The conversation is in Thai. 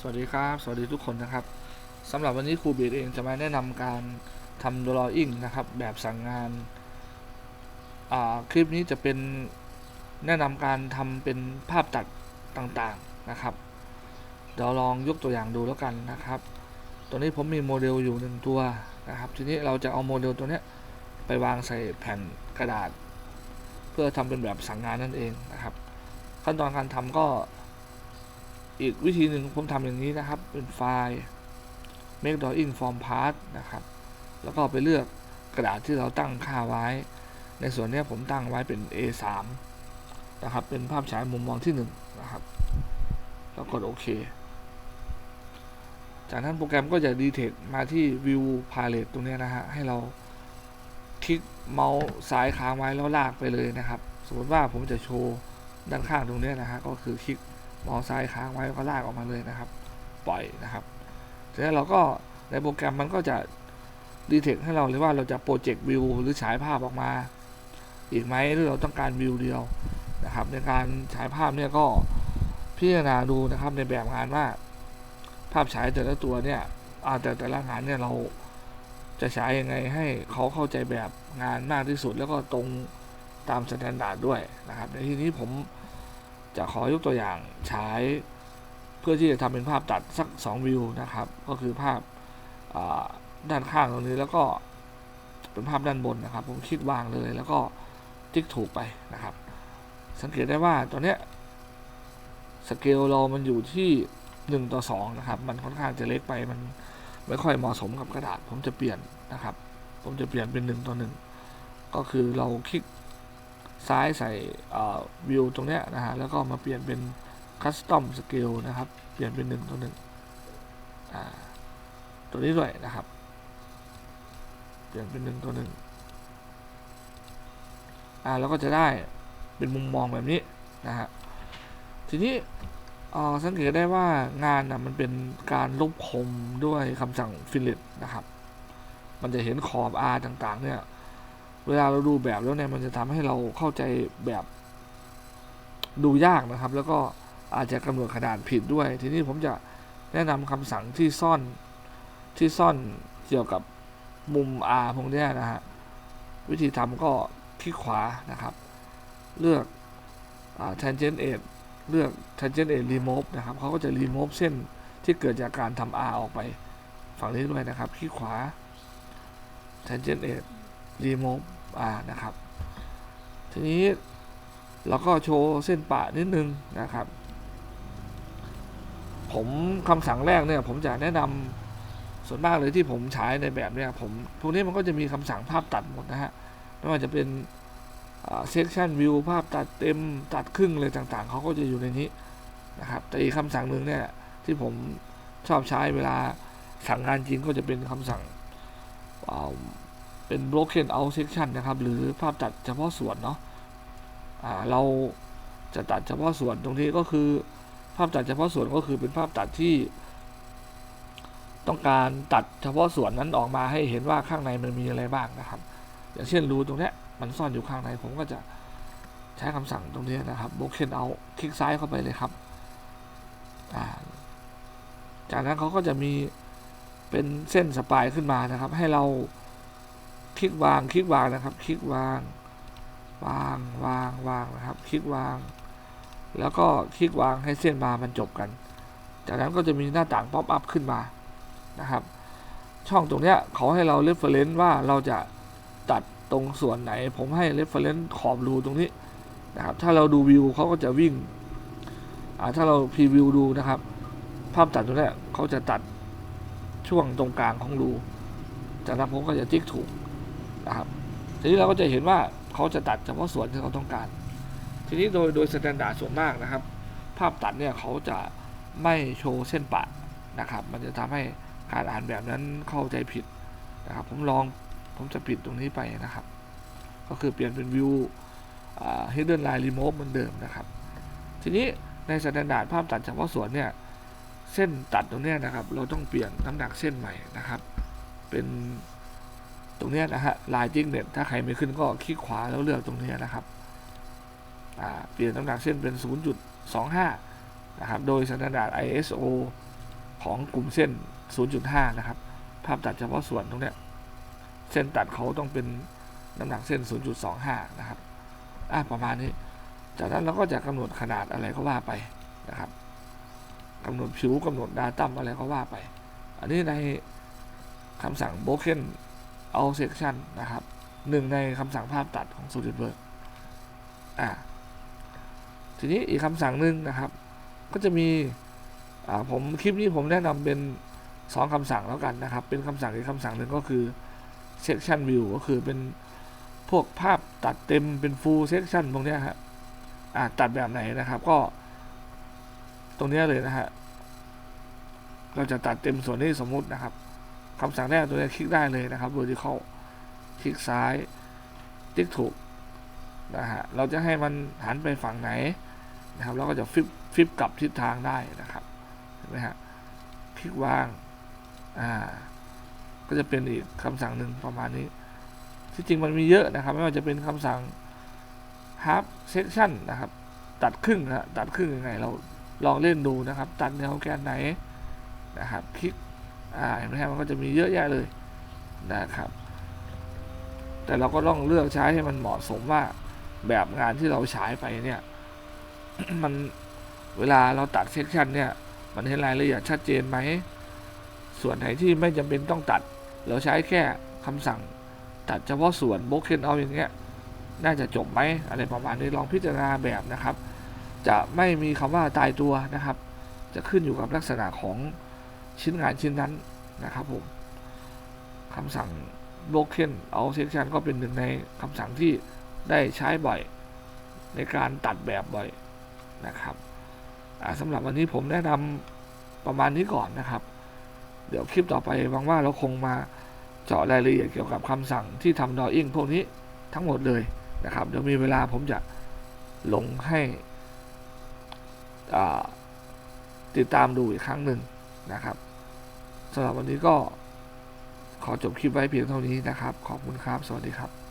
สวัสดีครับ สวัสดีทุกคนนะครับสำหรับวันนี้ครูเบีดเองจะมาแนะนำการทำ drawing นะครับ แบบสั่งงานาคลิปนี้จะเป็นแนะนำการทำเป็นภาพตัดต่างๆนะครับ เดี๋ยวลองยกตัวอย่างดูแล้วกันนะครับ ตัวนี้ผมมีโมเดลอยู่หนึ่งตัวนะครับ ทีนี้เราจะเอาโมเดลตัวนี้ไปวางใส่แผ่นกระดาษ เพื่อทำเป็นแบบสั่งงานนั่นเองนะครับ ขั้นตอนการทำก็ อีกวิธีหนึ่งผมทำอย่างนี้นะครับ เป็นไฟล์ make drawing form part นะครับ แล้วก็ไปเลือกกระดาษที่เราตั้งค่าไว้ ในส่วนนี้ผมตั้งไว้เป็น A3 นะครับ เป็นภาพฉายมุมมองที่1นะครับ แล้วกดโอเค จากนั้นโปรแกรมก็จะ detect มาที่ view palette ตรงนี้นะฮะ ให้เราคลิกเมาส์ซ้ายค้างไว้แล้วลากไปเลยนะครับ สมมติว่าผมจะโชว์ด้านข้างตรงนี้นะฮะ ก็คือคลิก มาส์ซ้ายค้างไว้ก็ลากออกมาเลยนะครับ ปล่อยนะครับเสร็จแล้วเราก็ในโปรแกรมมันก็จะดีเทคให้เราเลยว่าเราจะโปรเจกต์วิวหรือฉายภาพออกมา อีกไหมหรือเราต้องการวิวเดียวนะครับ ในการฉายภาพเนี่ยก็พิจารณาดูนะครับในแบบงานว่า ภาพฉายแต่ละตัวเนี่ยอาแต่แต่ละงานเนี่ยเราจะฉายยังไงให้เขาเข้าใจแบบงานมากที่สุด แล้วก็ตรงตามสแตนดาร์ดด้วยนะครับ ในที่นี้ผม จะขอยกตัวอย่างใช้เพื่อที่จะทำเป็นภาพตัดสัก 2 วิวนะครับ ก็คือภาพด้านข้างตรงนี้แล้วก็เป็นภาพด้านบนนะครับ ผมคลิกวางเลยแล้วก็ติ๊กถูกไปนะครับ สังเกตได้ว่าตอนเนี้ยสเกลเรามันอยู่ที่ 1 ต่อ 2 นะครับ มันค่อนข้างจะเล็กไปมันไม่ค่อยเหมาะสมกับกระดาษ ผมจะเปลี่ยนนะครับ ผมจะเปลี่ยนเป็น 1 ต่อ 1 ก็คือเราคลิก ซ้ายใส่วิวตรงเนี้ยนะฮะแล้วก็มาเปลี่ยนเป็นคัสตอมสเกลนะครับ เปลี่ยนเป็นหนึ่งตัวหนึ่งตัวนี้ด้วยนะครับ เปลี่ยนเป็นหนึ่งตัวหนึ่งอ่าแล้วก็จะได้เป็นมุมมองแบบนี้นะฮะทีนี้สังเกตได้ว่างานนะมันเป็นการลบคมด้วยคำสั่งฟิลเลตนะครับ มันจะเห็นขอบ R ต่างๆเนี่ย เวลาเราดูแบบแล้วเนี่ยมันจะทำให้เราเข้าใจแบบดูยากนะครับ แล้วก็อาจจะกำหนดขนาดผิดด้วย ทีนี้ผมจะแนะนำคำสั่งที่ซ่อนที่ซ่อนเกี่ยวกับมุม R พวกนี้นะฮะวิธีทำก็คลิกขวานะครับ เลือก tangent edge เลือก tangent edge remove นะครับเขาก็จะ remove เส้นที่เกิดจากการทำ R ออกไปฝั่งนี้ด้วยนะครับคลิกขวา tangent edge remove อ่านะครับ ทีนี้เราก็โชว์เส้นปะนิดนึงนะครับ ผมคำสั่งแรกเนี่ยผมจะแนะนำส่วนมากเลยที่ผมใช้ในแบบเนี่ยผมพวกนี้มันก็จะมีคำสั่งภาพตัดหมดนะฮะไม่ว่าจะเป็นเซ c ชันวิวภาพตัดเต็มตัดครึ่งเลยต่างๆ เขาก็จะอยู่ในนี้นะครับ แต่อีกคำสั่งหนึ่งเนี่ยที่ผมชอบใช้เวลาสั่งงานจริงก็จะเป็นคำสั่ง เป็น broken out section นะครับ หรือภาพตัดเฉพาะส่วนเนาะะเราจะตัดเฉพาะส่วนตรงนี้ก็คือ ภาพตัดเฉพาะส่วนก็คือเป็นภาพตัดที่ ต้องการตัดเฉพาะส่วนนั้นออกมาให้เห็นว่าข้างในมันมีอะไรบ้างนะครับ อย่างเช่นรูตรงนี้มันซ่อนอยู่ข้างในผมก็จะใช้คำสั่งตรงนี้นะครับ broken out คลิกซ้ายเข้าไปเลยครับจากนั้นเขาก็จะมีเป็นเส้นสปายขึ้นมานะครับ ให้เรา คลิกวางคลิกวางนะครับ คลิกวาง วางวางวางนะครับ คลิกวาง แล้วก็คลิกวางให้เส้นมามันจบกัน จากนั้นก็จะมีหน้าต่างป๊อปอัพขึ้นมานะครับ ช่องตรงเนี้ยเขาให้เราเรฟเฟรนซ์ว่าเราจะตัดตรงส่วนไหน ผมให้เรฟเฟรนซ์ขอบรูตรงนี้นะครับ ถ้าเราดูวิวเขาก็จะวิ่งถ้าเราพรีวิวดูนะครับ ภาพตัดตรงนี้เขาจะตัดช่วงตรงกลางของรูจากนั้นผมก็จะติ๊กถูก นะครับทีนี้เราก็จะเห็นว่าเขาจะตัดเฉพาะส่วนที่เขาต้องการ ทีนี้โดยโดยสแตนดาร์ดส่วนมากนะครับ ภาพตัดเนี่ยเขาจะไม่โชว์เส้นปะนะครับ มันจะทำให้การอ่านแบบนั้นเข้าใจผิดนะครับ ผมลองผมจะปิดตรงนี้ไปนะครับ ก็คือเปลี่ยนเป็นวิว hidden line remove เหมือนเดิมนะครับ ทีนี้ในสแตนดาร์ดภาพตัดเฉพาะส่วนเนี่ยเส้นตัดตรงนี้นะครับ เราต้องเปลี่ยนน้ำหนักเส้นใหม่นะครับ เป็น ตรงนี้นะฮะลายจิ้งเน็ตถ้าใครไม่ขึ้นก็คลิกขวาแล้วเลือกตรงนี้นะครับเปลี่ยนน้ำหนักเส้นเป็น 0.25 นะครับ โดยสแตนดาร์ด ISO ของกลุ่มเส้น 0.5 นะครับ ภาพตัดเฉพาะส่วนตรงนี้เส้นตัดเขาต้องเป็นน้ำหนักเส้น 0.25 นะครับอะประมาณนี้ จากนั้นเราก็จะกำหนดขนาดอะไรก็ว่าไปนะครับกำหนดผิวกำหนดดาตัมอะไรก็ว่าไป อันนี้ในคำสั่ง broken all section นะครับหนึ่งในคำสั่งภาพตัดของ SolidWorks อ่าทีนี้อีกคำสั่งหนึ่งนะครับ ก็จะมีอ่าผมคลิปนี้ผมแนะนำเป็นสองคำสั่งแล้วกันนะครับ เป็นคำสั่งอีกคำสั่งหนึ่งก็คือ section view ก็คือเป็นพวกภาพตัดเต็มเป็น full section ตรงนี้ยฮะอ่าตัดแบบไหนนะครับ ก็ ตรงนี้เลยนะฮะเราจะตัดเต็มส่วนนี้สมมุตินะครับ คำสั่งแรกตัวนี้คลิกได้เลยนะครับโดยที่เขาคลิกซ้ายติ๊กถูกนะฮะเราจะให้มันหันไปฝั่งไหนนะครับเราก็จะฟิปฟิปกลับทิศทางได้นะครับเห็นไหมฮะคลิกวางอ่าก็จะเป็นอีกคำสั่งหนึ่งประมาณนี้ ที่จริงมันมีเยอะนะครับ ไม่ว่าจะเป็นคำสั่ง half section นะครับ ตัดครึ่งนะตัดครึ่งยังไงเราลองเล่นดูนะครับ ตัดแนวแกนไหนนะครับ คลิก อ่าเห็นไหมฮะมันก็จะมีเยอะแยะเลยนะครับ แต่เราก็ต้องเลือกใช้ให้มันเหมาะสมว่าแบบงานที่เราฉายไปเนี่ยมันเวลาเราตัดเซกชันเนี่ยมันให้รายละเอียดชัดเจนไหม ส่วนไหนที่ไม่จำเป็นต้องตัด เราใช้แค่คำสั่งตัดเฉพาะส่วนโบเคนเอาอย่างเงี้ย น่าจะจบไหมอะไรประมาณนี้ลองพิจารณาแบบนะครับ จะไม่มีคำว่าตายตัวนะครับ จะขึ้นอยู่กับลักษณะของ ชิ้นงานชิ้นนั้นนะครับผมคำสั่ง broken out section ก็เป็นหนึ่งในคำสั่งที่ได้ใช้บ่อยในการตัดแบบบ่อยนะครับอ่าสำหรับวันนี้ผมแนะนำประมาณนี้ก่อนนะครับ เดี๋ยวคลิปต่อไปหวังว่าเราคงมาเจาะรายละเอียดเกี่ยวกับคำสั่งที่ทำดออิ่งพวกนี้ทั้งหมดเลยนะครับ เดี๋ยวมีเวลาผมจะลงให้ติดตามดูอีกครั้งหนึ่ง นะครับสำหรับวันนี้ก็ขอจบคลิปไว้เพียงเท่านี้นะครับ ขอบคุณครับ สวัสดีครับ